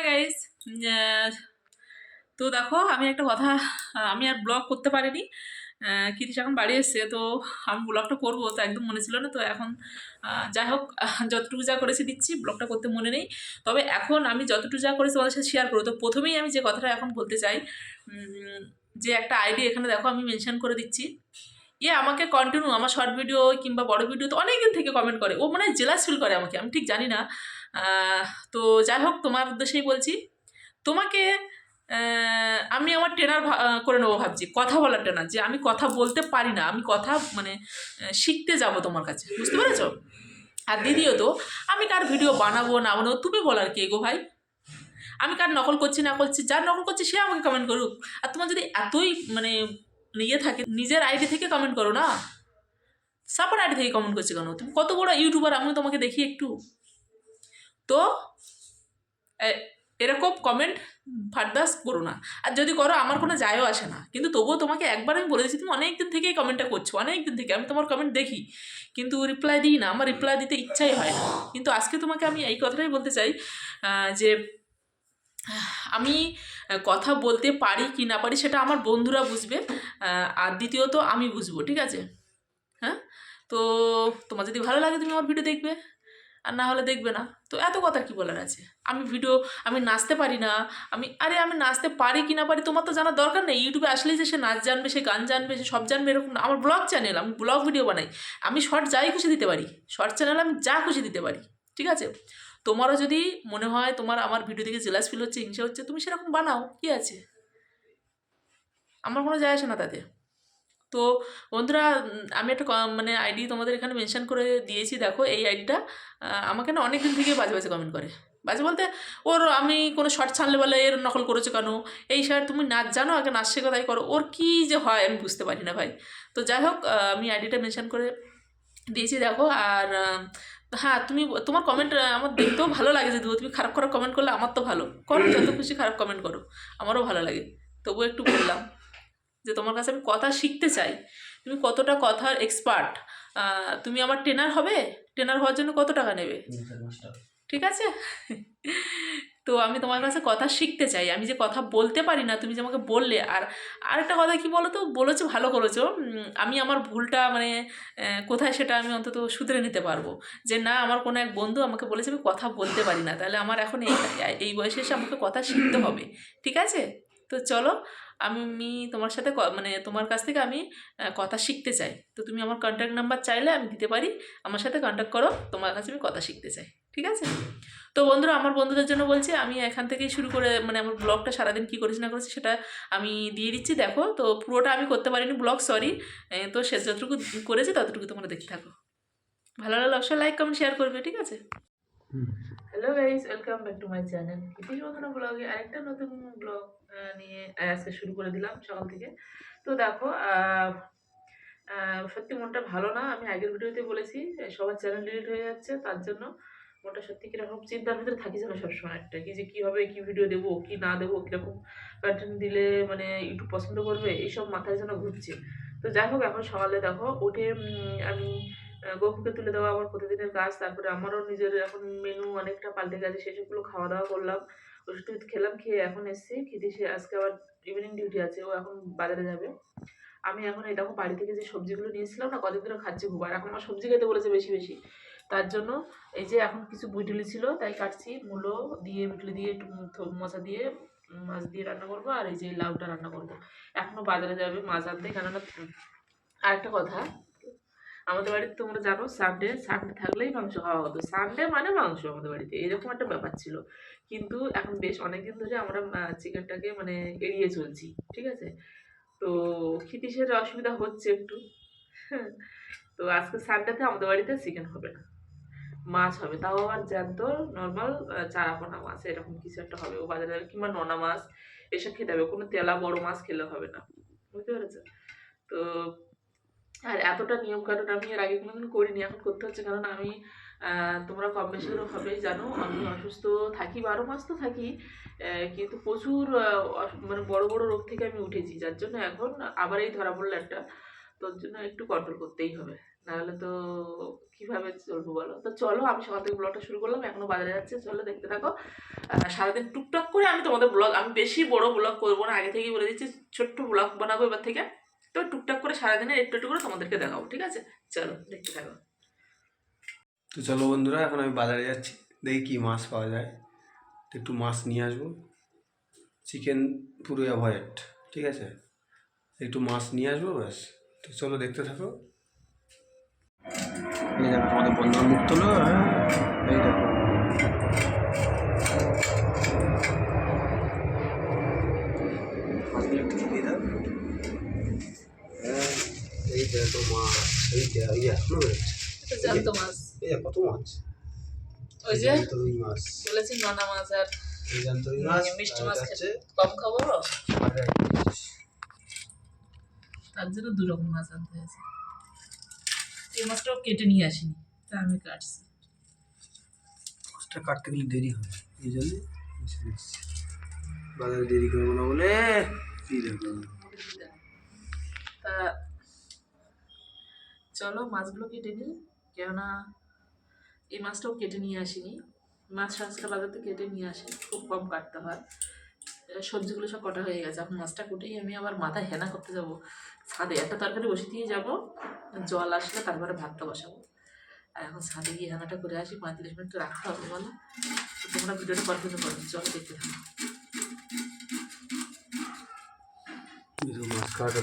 Hi guys তো দেখো আমি একটা কথা আমি আর ব্লগ করতে পারিনি। আহ, এখন বাড়ি এসছে তো আমি ব্লগটা করব তো একদম মনে ছিল না তো এখন যাই হোক যতটুকু যা করেছি দিচ্ছি ব্লগটা করতে মনে নেই। তবে এখন আমি যতটুকু যা করেছি তোমাদের সাথে শেয়ার করব। তো প্রথমেই আমি যে কথাটা এখন বলতে চাই যে একটা আইডি এখানে দেখো আমি মেনশন করে দিচ্ছি। ইয়ে আমাকে কন্টিনিউ আমার শর্ট ভিডিও কিংবা বড় ভিডিও তো অনেক দিন থেকে কমেন্ট করে। ও মানে জেলাস ফিল করে আমাকে আমি ঠিক জানি না। তো যাই হোক, তোমার উদ্দেশ্যেই বলছি। তোমাকে আমি আমার ট্রেনার করে নেব ভাবছি। কথা বলার ট্রেনার যে আমি কথা বলতে পারি না, আমি কথা মানে শিখতে যাব তোমার কাছে। বুঝতে পেরেছ? আর দ্বিতীয়ত, আমি কার ভিডিও বানাবো না বানাবো, তুমি বলার কে গো ভাই। আমি কার নকল করছি, না করছি, যার নকল করছি, সে আমাকে কমেন্ট করুক। আর তোমার যদি এতই মানে ইয়ে থাকে, নিজের আইডি থেকে কমেন্ট করো না। সাপার আইডি থেকে কমেন্ট করছে কেন? তুমি কত বড় ইউটিউবার আমি তোমাকে দেখি একটু। তো এরকম কমেন্ট ফারদাস করো না। আর যদি করো, আমার কোনো যায়ও আসে না। কিন্তু তবুও তোমাকে একবার আমি বলে দিচ্ছি তুমি অনেক দিন থেকেই কমেন্টটা করছ অনেক দিন থেকে। আমি তোমার কমেন্ট দেখি, কিন্তু রিপ্লাই দিই না। আমার রিপ্লাই দিতে ইচ্ছাই হয় না। কিন্তু আজকে তোমাকে আমি এই কথাটাই বলতে চাই যে, আমি কথা বলতে পারি কি না পারি সেটা আমার বন্ধুরা বুঝবে আর দ্বিতীয়ত আমি বুঝব, ঠিক আছে? হ্যাঁ? তো, তোমার যদি ভালো লাগে, তুমি আমার ভিডিও দেখবে। আর না হলে দেখবে না। তো এত কথা কি বলার আছে? আমি ভিডিও আমি নাচতে পারি না। আমি, আরে আমি নাচতে পারি কি না পারি তোমার তো জানার দরকার নেই। ইউটিউবে আসলেই যে সে নাচ জানবে, সে গান জানবে, সে সব জানবে এরকম না। আমার ব্লগ চ্যানেল আমি ব্লগ ভিডিও বানাই। আমি শর্ট যাই খুশি দিতে পারি। শর্ট চ্যানেল আমি যা খুশি দিতে পারি। ঠিক আছে? তোমারও যদি মনে হয় তোমার আমার ভিডিও দেখে জেলাস ফিল হচ্ছে, হিংসা হচ্ছে, তুমি সেরকম বানাও। কি আছে? আমার কোনো যায় আসে না তাতে। তো বন্ধুরা আমি একটা মানে আইডি তোমাদের এখানে মেনশন করে দিয়েছি, দেখো এই আইডিটা আমাকে না অনেক দিন থেকে বাজে বাজে কমেন্ট করে। বাজে বলতে, ওর আমি কোনো শর্ট ছাড়লে বলে, এর নকল করেছ কেন? এই স্যার তুমি নাচ জানো, আগে নাচ শেখো, তাই করো। ওর কী যে হয়, আমি বুঝতে পারি না ভাই। তো যাই হোক আমি আইডিটা মেনশন করে দিয়েছি, দেখো। আর হ্যাঁ তুমি তোমার কমেন্ট আমার দেখতেও ভালো লাগে যদি তুমি খারাপ খারাপ কমেন্ট করলে আমার তো ভালো। করো, যত খুশি খারাপ কমেন্ট করো, আমারও ভালো লাগে। তবুও একটু বললাম। যে তোমার কাছে আমি কথা শিখতে চাই। তুমি কতটা কথার এক্সপার্ট তুমি আমার ট্রেনার হবে? ট্রেনার হওয়ার জন্য কত টাকা নেবে? ঠিক আছে? তো আমি তোমার কাছে কথা শিখতে চাই। আমি যে কথা বলতে পারি না, তুমি যে আমাকে বললে, আর আরেকটা কথা কি বলো তো বলেছ, ভালো করেছ। আমি আমার ভুলটা মানে কোথায় সেটা আমি অন্তত শুধরে নিতে পারব। যে না, আমার কোনো এক বন্ধু আমাকে বলেছে, আমি কথা বলতে পারি না। তাহলে আমার এখন এই এই বয়সে এসে আমাকে কথা শিখতে হবে। ঠিক আছে? তো চলো আমি তোমার সাথে মানে তোমার কাছ থেকে আমি কথা শিখতে চাই। তো তুমি আমার কন্ট্যাক্ট নাম্বার চাইলে আমি দিতে পারি। আমার সাথে কন্ট্যাক্ট করো, তোমার কাছে আমি কথা শিখতে চাই। ঠিক আছে? তো বন্ধুরা, আমার বন্ধুদের জন্য বলছি, আমি এখান থেকেই শুরু করে মানে আমার ব্লগটা সারাদিন কী করেছি না করেছি সেটা আমি দিয়ে দিচ্ছি, দেখো। তো পুরোটা আমি করতে পারিনি, ব্লগ সরি তো সে যতটুকু করেছি, ততটুকু তোমরা দেখতে থাকো। ভালো লাগলে অবশ্যই লাইক কমেন্ট শেয়ার করবে, ঠিক আছে? Hello guys welcome back to my channel Kritish Bandhana ব্লগে আরেকটা নতুন ব্লগ নিয়ে আজকে শুরু করে দিলাম সকাল থেকে। তো দেখো সত্যি মনটা ভালো না। আমি আগের ভিডিওতে বলেছি সবার চ্যানেল ডিলিট হয়ে যাচ্ছে, তার জন্য মনটা সত্যি কীরকম চিন্তার ভিতরে থাকি যেন সবসময় একটা, কি যে কীভাবে কী ভিডিও দেবো, কি না দেবো, কীরকম কন্টেন্ট দিলে মানে ইউটিউব পছন্দ করবে, এইসব মাথায় যেন ঘুরছে। তো যাই হোক, এখন সকালে দেখো, উঠে আমি গপুকে তুলে দেওয়া আমার প্রতিদিনের কাজ, তারপরে আমারও নিজের এখন মেনু অনেকটা পাল্টে গেছে সেসবগুলো খাওয়া দাওয়া করলাম, ওষুধ খেলাম, খেয়ে এখন এসেছি খেতে সে আজকে আবার ইভিনিং ডিউটি আছে, ও এখন বাজারে যাবে। আমি এখন এই দেখো বাড়ি থেকে যে সবজিগুলো নিয়েছিলাম না, কদিন ধরে খাচ্ছি খুব, আর এখন আমার সবজি খেতে বলেছে বেশি বেশি। তার জন্য এই যে এখন কিছু বুইটুলি ছিল, তাই কাটছি, মূলো দিয়ে বুটলি দিয়ে একটু মশা দিয়ে, মাছ দিয়ে রান্না করব, আর এই যে লাউটা রান্না করব। এখনও বাজারে যাবে, মাছ আনতে। কেননা আরেকটা কথা আমাদের বাড়িতে তোমরা জানো সানডে সানডে থাকলেই মাংস খাওয়া হতো। সানডে মানে মাংস আমাদের বাড়িতে, এরকম একটা ব্যাপার ছিল। কিন্তু এখন বেশ অনেকদিন ধরে আমরা চিকেনটাকে মানে এড়িয়ে চলছি, ঠিক আছে? তো খিতিসের অসুবিধা হচ্ছে একটু। হ্যাঁ তো আজকে সানডেতে আমাদের বাড়িতে চিকেন হবে না। মাছ হবে, তাও আবার জ্যান্ত নর্মাল চারাপোনা মাছ, এরকম কিছু একটা হবে। ও বাজারে যাবে কিংবা নোনা মাছ, এসব খেতে হবে। কোনো তেলা বড় মাছ খেলে হবে না। বুঝতে পেরেছ? তো আর এতটা নিয়ম কানুন আমি এর আগে কোনোদিন করিনি, এখন করতে হচ্ছে। কারণ আমি তোমরা কম বেশি হবেই জানো, আমি অসুস্থ থাকি, বারো মাস তো থাকি কিন্তু প্রচুর মানে বড় বড় রোগ থেকে আমি উঠেছি, যার জন্য এখন আবার এই ধরা পড়ল একটা তোর জন্য একটু কন্ট্রোল করতেই হবে। নাহলে তো কীভাবে চলবো বলো? তো চলো, আমি সকাল থেকে ব্লগটা শুরু করলাম, এখনও বাজারে যাচ্ছে, চলো দেখতে থাকো। সারাদিন টুকটাক করে আমি তোমাদের ব্লগ আমি বেশি বড় ব্লগ করব না, আগে থেকেই বলে দিচ্ছি, ছোট্ট ব্লগ বানাবো এবার থেকে। তো টুকটাক করে সারাদিনে একটু একটু করে তোমাদেরকে দেখাবো, ঠিক আছে? চলো, দেখতে থাকো। তো চলো বন্ধুরা, এখন আমি বাজারে যাচ্ছি। দেখি কী মাছ পাওয়া যায়। তো একটু মাছ নিয়ে আসব। চিকেন পুরো অ্যাভয়েড, ঠিক আছে? একটু মাছ নিয়ে আসব, ব্যাস। তো চলো দেখতে থাকো। এই দেখো তোমাদের বন্ধুর হ্যাঁ? এই দেখো মাছগুলো একটু দিয়ে দাও হ্যাঁ এই দেখো মাছ এই দেখো এই এখনও বেরোচ্ছে মাছ। এই কত মাছ? ওই যে? জ্যান্ত রুই মাছ। বলেছি নোনা মাছ আর জ্যান্ত রুই মাছ মিষ্টি মাছ খেতে। কম খাব তার জন্য দু রকম মাছ আনতে হয়েছে। এই মাছটাও কেটে নিয়ে আসিনি তা আমি কাটছি। মাছটা কাটতে গেলে দেরি হয় এই জন্য বাজারে দেরি করব না বলে কি দেখো তা চলো মাছগুলো কেটে নিই। কেননা এই মাছটাও কেটে নিয়ে আসিনি। মাছ সাজটা বাজার থেকে কেটে নিয়ে আসি খুব কম কাটতে হয়। সবজিগুলো সব কটা হয়ে গেছে। এখন মাছটা কুটেই আমি আবার মাথায় হেনা করতে যাব। ছাদে একটা তরকারি দিয়ে যাব, জল আসলে তারপরে ভাতটা বসাবো। আর এখন ছাদে গিয়ে হেনাটা করে আসি, পঁয়তাল্লিশ মিনিট রাখতে হবে বলো। তোমরা ভিডিওটা কন্টিনিউ করো, চলো দেখতে থাকো। মাছ কাটা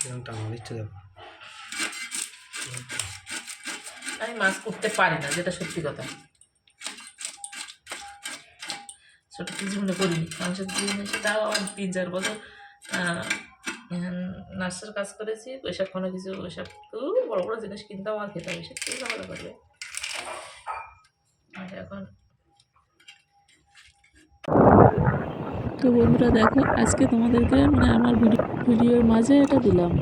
কিরম টানা দিচ্ছে দেখো আমি মাছ করতে পারি না, যেটা সত্যি কথা। ছোটো জীবনে করিনি। মাংসের জীবনে সেটাও আমার তিন চার বছর নার্সের কাজ করেছি ওইসব কোনো কিছু ওইসব তো বড় বড় জিনিস কিনতাম আর খেতাম কি ঝামেলা করবে। আর এখন তো বন্ধুরা দেখো আজকে তোমাদেরকে মানে আমার ভিডিও ভিডিওর মাঝে এটা দিলাম।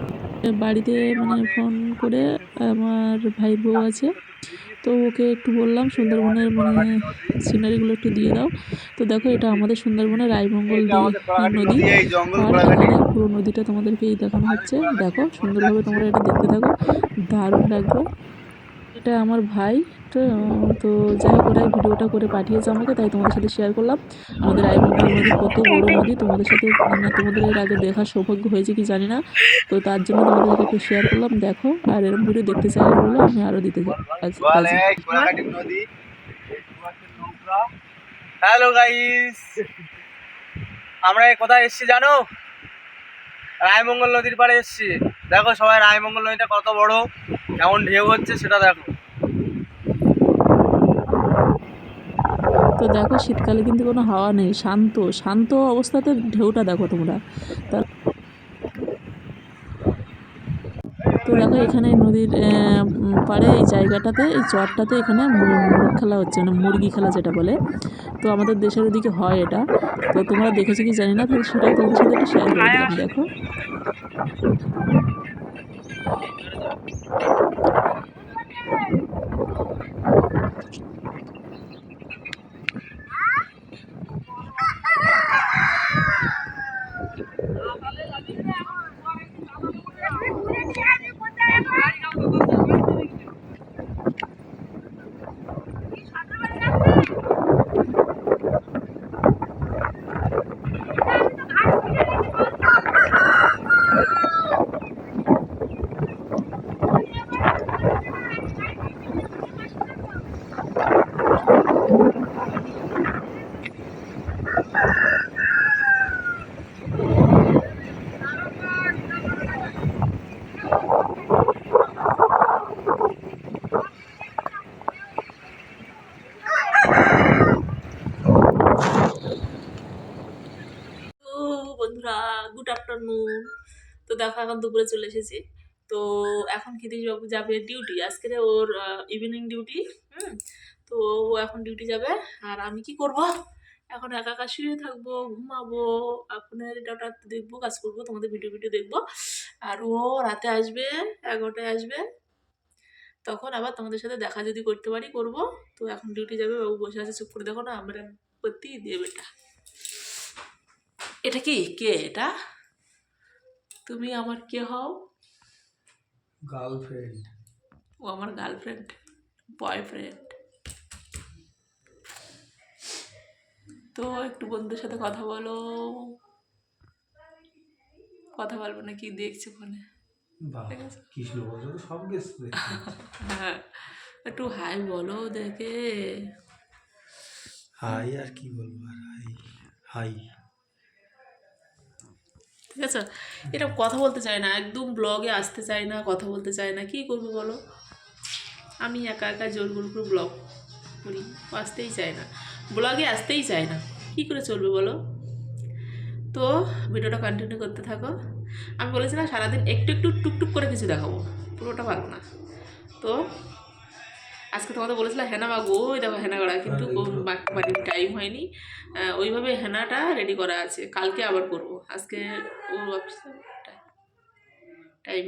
বাড়িতে মানে ফোন করে আমার ভাই বউ আছে তো ওকে একটু বললাম সুন্দরবনের মানে সিনারিগুলো একটু দিয়ে দাও। তো দেখো এটা আমাদের সুন্দরবনের রায়মঙ্গল নদী। আর এখানে পুরো নদীটা তোমাদেরকে এই দেখানো হচ্ছে। দেখো সুন্দরভাবে তোমরা এটা দেখতে থাকো। দারুণ লাগবে। এটা আমার ভাই। তো তো যাই হোক, ওরাই ভিডিওটা করে পাঠিয়েছে আমাকে, তাই তোমাদের সাথে শেয়ার করলাম। আমাদের রায়মঙ্গল নদী কত বড় নদী, তোমাদের সাথে মানে তোমাদের এর আগে দেখার সৌভাগ্য হয়েছে কি জানি না। তো তার জন্য তোমাদের সাথে একটু শেয়ার করলাম, দেখো, আর এরকম ভিডিও দেখতে চাই বলে আমি আরও দিতে চাই। হ্যালো গাইস আমরা কোথায় এসেছি জানো? রায়মঙ্গল নদীর পাড়ে এসেছি। দেখো সবাই, রায়মঙ্গল নদীটা কত বড়, কেমন ঢেউ হচ্ছে সেটা দেখো। তো দেখো শীতকালে কিন্তু কোনো হাওয়া নেই, শান্ত শান্ত অবস্থাতে ঢেউটা দেখো তোমরা। তা তো দেখো এখানে নদীর পাড়ে এই জায়গাটাতে, এই চরটাতে এখানে মুরগ খেলা হচ্ছে মানে মুরগি খেলা যেটা বলে। তো আমাদের দেশের ওদিকে হয় এটা। তো তোমরা দেখেছ কি জানি না, তাহলে সেটাই তোমাদের সাথে একটু শেয়ার করে দিলাম দেখো। তো বন্ধুরা গুড আফটারনুন তো দেখো এখন দুপুরে চলে এসেছি। তো এখন ক্ষিতিশ বাবু যাবে ডিউটি আজকে ওর ইভিনিং ডিউটি হুম? তো ও এখন ডিউটি যাবে। আর আমি কি করব? এখন একা একা শুয়ে থাকব, ঘুমাবো আপনার এটা দেখব কাজ করব, তোমাদের ভিডিও ভিডিও দেখব। আর ও রাতে আসবে, এগারোটায় আসবে। তখন আবার তোমাদের সাথে দেখা যদি করতে পারি, করব। তো এখন ডিউটি যাবে, বাবু বসে আছে, চুপ করে দেখো না। আমরা করতেই দিয়ে বেটা এটা কি? কে এটা? তুমি আমার কে হও? গার্লফ্রেন্ড। ও আমার গার্লফ্রেন্ড বয়ফ্রেন্ড। তো একটু বন্ধুদের সাথে কথা বলো। কথা বলব না কি দেখছ ফোনে। কৃষ্ণ বছর তো সব গেছে হ্যাঁ একটু হাই বলো দেখে হাই আর কি বলব আর হাই? হাই। ঠিক আছে? এরকম কথা বলতে চায় না, একদম ব্লগে আসতে চায় না, কথা বলতে চায় না, কি করব বলো? আমি একা একা জোর করে করে ব্লগ করি আসতেই চায় না। ব্লগে আসতেই চায় না, কি করে চলবে বলো? তো ভিডিওটা কন্টিনিউ করতে থাকো। আমি বলেছিলাম সারাদিন একটু একটু টুকটুক করে কিছু দেখাবো, পুরোটা পারব না। তো আজকে তোমাদের বলেছিলাম হেনা মাগো ওই দেখো হেনা করা কিন্তু বাড়ির টাইম হয়নি। ওইভাবে হেনাটা রেডি করা আছে। কালকে আবার করব। আজকে ও অফিসে টাইম